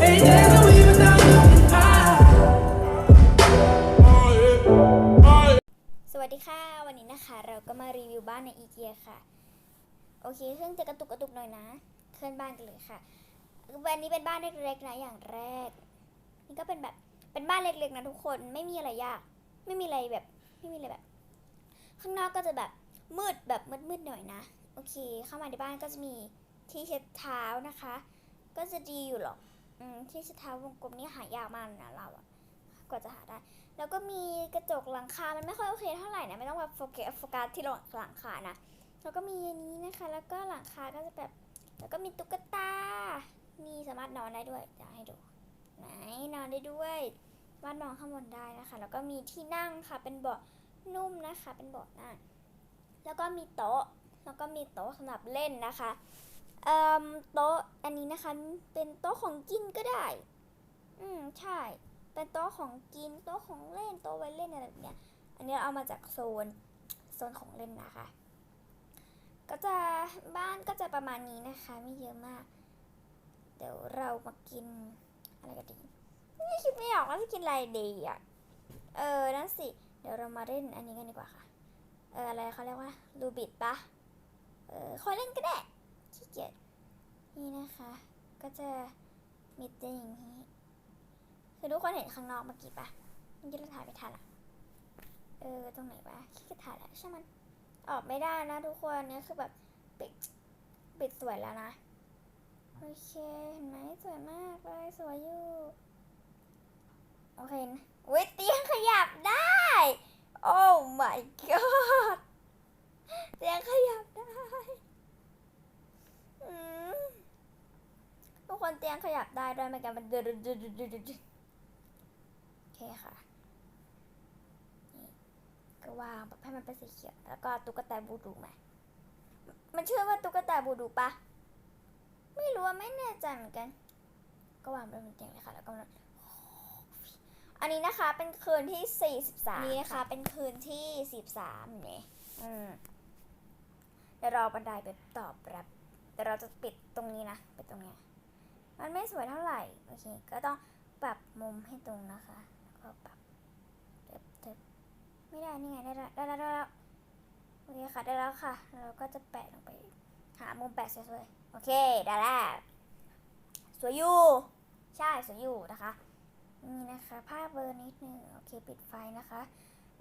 สวัสดีค่ะ วันนี้นะคะ เราก็มารีวิวบ้านในอีเกียค่ะ โอเคเครื่องจะกระตุกกระตุกหน่อยนะ เคลื่อนบ้านกันเลยค่ะวันนี้เป็นบ้านเล็กๆนะอย่างแรก นี่ก็เป็นแบบเป็นบ้านเล็กๆนะทุกคนไม่มีอะไรยาก ไม่มีอะไรแบบไม่มีอะไรแบบ ข้างนอกก็จะแบบมืดแบบมืดๆหน่อยนะโอเค เข้ามาในบ้านก็จะมีที่เช็ดเท้านะคะ ก็จะดีอยู่หรอก ที่เช็ดเท้าวงกลมนี่หายากมากเลยนะเราอะกว่าจะหาได้ แล้วก็มีกระจกหลังคา มันไม่ค่อยโอเคเท่าไหร่นะ ไม่ต้องแบบโฟกัสโฟกัสที่หลังคานะ แล้วก็มีอันนี้นะคะ แล้วก็หลังคาก็จะแบบ แล้วก็มีตุ๊กตามีสามารถนอนได้ด้วยจะให้ดู ไหนนอนได้ด้วยวาดมองข้างบนได้นะคะ แล้วก็มีที่นั่งค่ะ เป็นเบาะนุ่มนะคะ เป็นเบาะนั่ง แล้วก็มีโต๊ะ แล้วก็มีโต๊ะสำหรับเล่นนะคะ โต๊ะอันนี้นะคะ เป็นโต๊ะของกินก็ได้ อืมใช่ เป็นโต๊ะของกิน โต๊ะของเล่น โต๊ะไว้เล่นอะไรแบบเนี้ย อันนี้เราเอามาจากโซน โซนของเล่นนะคะ ก็จะบ้านก็จะประมาณนี้นะคะ ไม่เยอะมาก เดี๋ยวเรามากินอะไรกันดีนี่คิดไม่ออกว่าจะกินอะไรดีอะ เออ นั่นสิ เดี๋ยวเรามาเล่นอันนี้กันดีกว่าค่ะ เออ อะไรเขาเรียกว่าลูบิดปะ เออคอยเล่นก็ได้ นี่นะคะ ก็จะมีเตียงอย่างนี้ คือทุกคนเห็นข้างนอกเมื่อกี้ปะเมื่อกี้เราถ่ายไม่ทันอะเออ ตรงไหนปะขี้เกียจถ่ายแล้วใช่มัน ออกไม่ได้นะทุกคนเนี่ยคือแบบปิดปิดสวยแล้วนะ โอเคเห็นไหมสวยมากเลยสวยอยู่ โอเคนะเว้ยเตียงขยับได้ โอ้ my god เตียงขยับได้ อืม เตียงขยับได้ด้วยเหมือนกันมันเดือดๆๆๆๆโอเคค่ะนี่ก็วางแบบให้มันเป็นสีเขียวแล้วก็ตุ๊กตาบูดูมามันชื่อว่าตุ๊กตาบูดูปะไม่รู้ว่าไม่แน่ใจเหมือนกัน ก็วางไปบนเตียงเลยค่ะแล้วก็นอนอันนี้นะคะเป็นคืนที่ 43 นี่นะคะ เป็นคืนที่ 43เนี่ยอืมเดี๋ยวรอบันไดไปตอบรับเดี๋ยวเราจะปิดตรงนี้นะปิดตรงเนี้ย มันไม่สวยเท่าไหร่ โอเค ก็ต้องปรับมุมให้ตรงนะคะแล้วก็ปรับเติบเติบไม่ได้ นี่ไง ได้แล้วได้แล้วได้แล้วโอเคค่ะ ได้แล้วค่ะ เราก็จะแปะลงไป หามุมแปะสวยๆ โอเค ได้แล้ว สวยอยู่ ใช่ สวยอยู่นะคะ นี่นะคะ ภาพเบอร์นิดนึง โอเค ปิดไฟนะคะ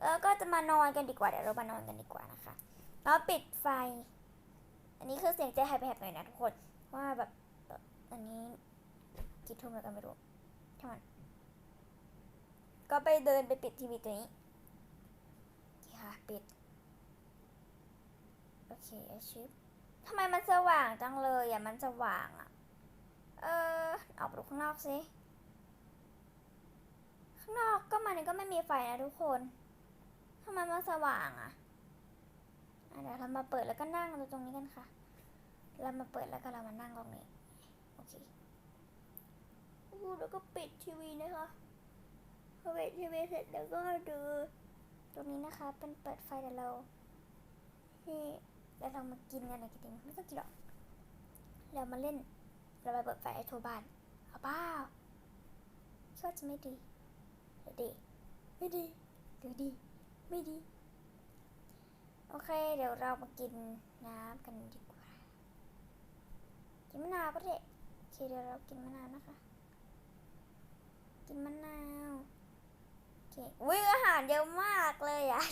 แล้วก็จะมานอนกันดีกว่า เดี๋ยวเรามานอนกันดีกว่านะคะแล้วปิดไฟ อันนี้คือเสียงเจ๊หายไปแหบหน่อยนะทุกคน ว่าแบบ อันนี้ กี่ทุ่มแล้วกันไม่รู้ช่างมันก็ไปเดินไปปิดทีวีตัวนี้ค่ะปิด โอเคชิปทำไมมันสว่างจังเลยอะ มันสว่างอะ เออออกไปดูข้างนอกสิ ข้างนอกก็มันก็ไม่มีไฟนะทุกคนทำไมมันสว่างอะเดี๋ยวเรามาเปิดแล้วก็นั่งตรงนี้กันค่ะ เรามาเปิดแล้วก็เรามานั่งตรงนี้ โอเค อู้แล้วก็ปิดทีวีนะคะพอปิดทีวีเสร็จแล้วก็ดูตรงนี้นะคะ เป็นเปิดไฟแต่เรานี่แล้วเรามากินกันนะกินไม่ต้องกินหรอกเรามาเล่น เราไปเปิดไฟไอ้ทั่วบ้านเอาเปล่าคิดว่าจะไม่ดีหรือดีไม่ดีหรือดีไม่ดี โอเค เดี๋ยวเรามากินน้ำกันดีกว่า กินมะนาวก็ได้โอเคเดี๋ยวเรากินมะนาวนะคะ กินมะนาวโอเคอุ้ยอาหารเยอะมากเลยอะ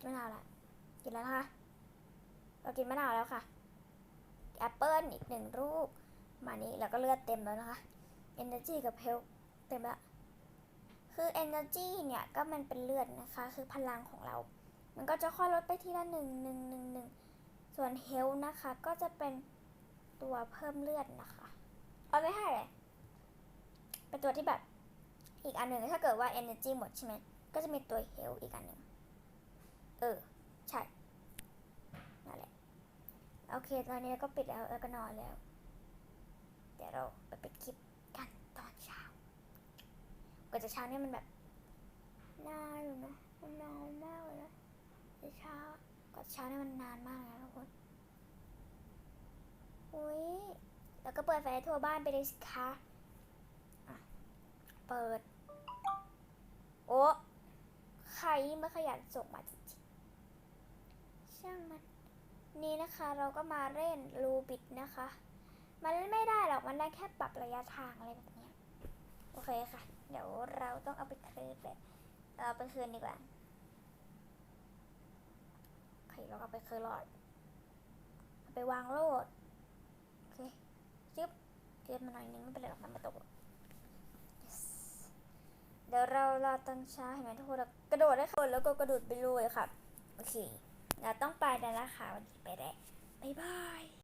กินมะนาวละกินแล้วคะเรากินมะนาวแล้วค่ะแอปเปิลอีกหนึ่งลูกมานี้แล้วก็เลือดเต็มแล้วนะคะ Energy กับ Health เต็มล้วคือ Energy เนี่ยก็มันเป็นเลือดนะคะ คือพลังของเรา มันก็จะค่อยลดไปทีละหนึ่งหนึ่งหนึ่งหนึ่งส่วน Health นะคะก็จะเป็นตัวเพิ่มเลือดนะคะ เอาไม่ให้เลย เป็นตัวที่แบบอีกอันหนึ่งถ้าเกิดว่า Energy หมดใช่ไหมก็จะมีตัว Health อีกอันหนึ่งเออ ใช่นั่นแหละโอเค ตอนนี้ก็ปิดแล้วแล้วก็นอนแล้ว เดี๋ยวเราไปปิดคลิปกันตอนเช้ากว่าจะเช้าเนี่ยมันแบบนานอยู่นะมันนานมากเลยนะแต่เช้ากว่าเช้าเนี่ยมันนานมากเลยนะทุกคนอุ้ยแล้วก็เปิดไฟทั่วบ้านไปเลยสิคะ เปิด โอ้ใครไม่ขยันส่งมาจริงๆช่างมัน นี่นะคะเราก็มาเล่นรูบิดนะคะ มันไม่ได้หรอก มันได้แค่ปรับระยะทางอะไรแบบนี้ โอเคค่ะ เดี๋ยวเราต้องเอาไปคืนเลยเอาไปคืนดีกว่าโอเคเราเอาไปคืนหลอดเอาไปวางโลดโอเคจึ๊บเกินมาหน่อยนึงไม่เป็นไรหรอกมันมาตก เรารอตั้งช้าเห็นไหมทุกคนกระโดดได้ค่ะแล้วก็กระโดดไปเลยค่ะ โอเค เราต้องไปแล้วละคะวันนี้ไปแล้วบ๊ายบาย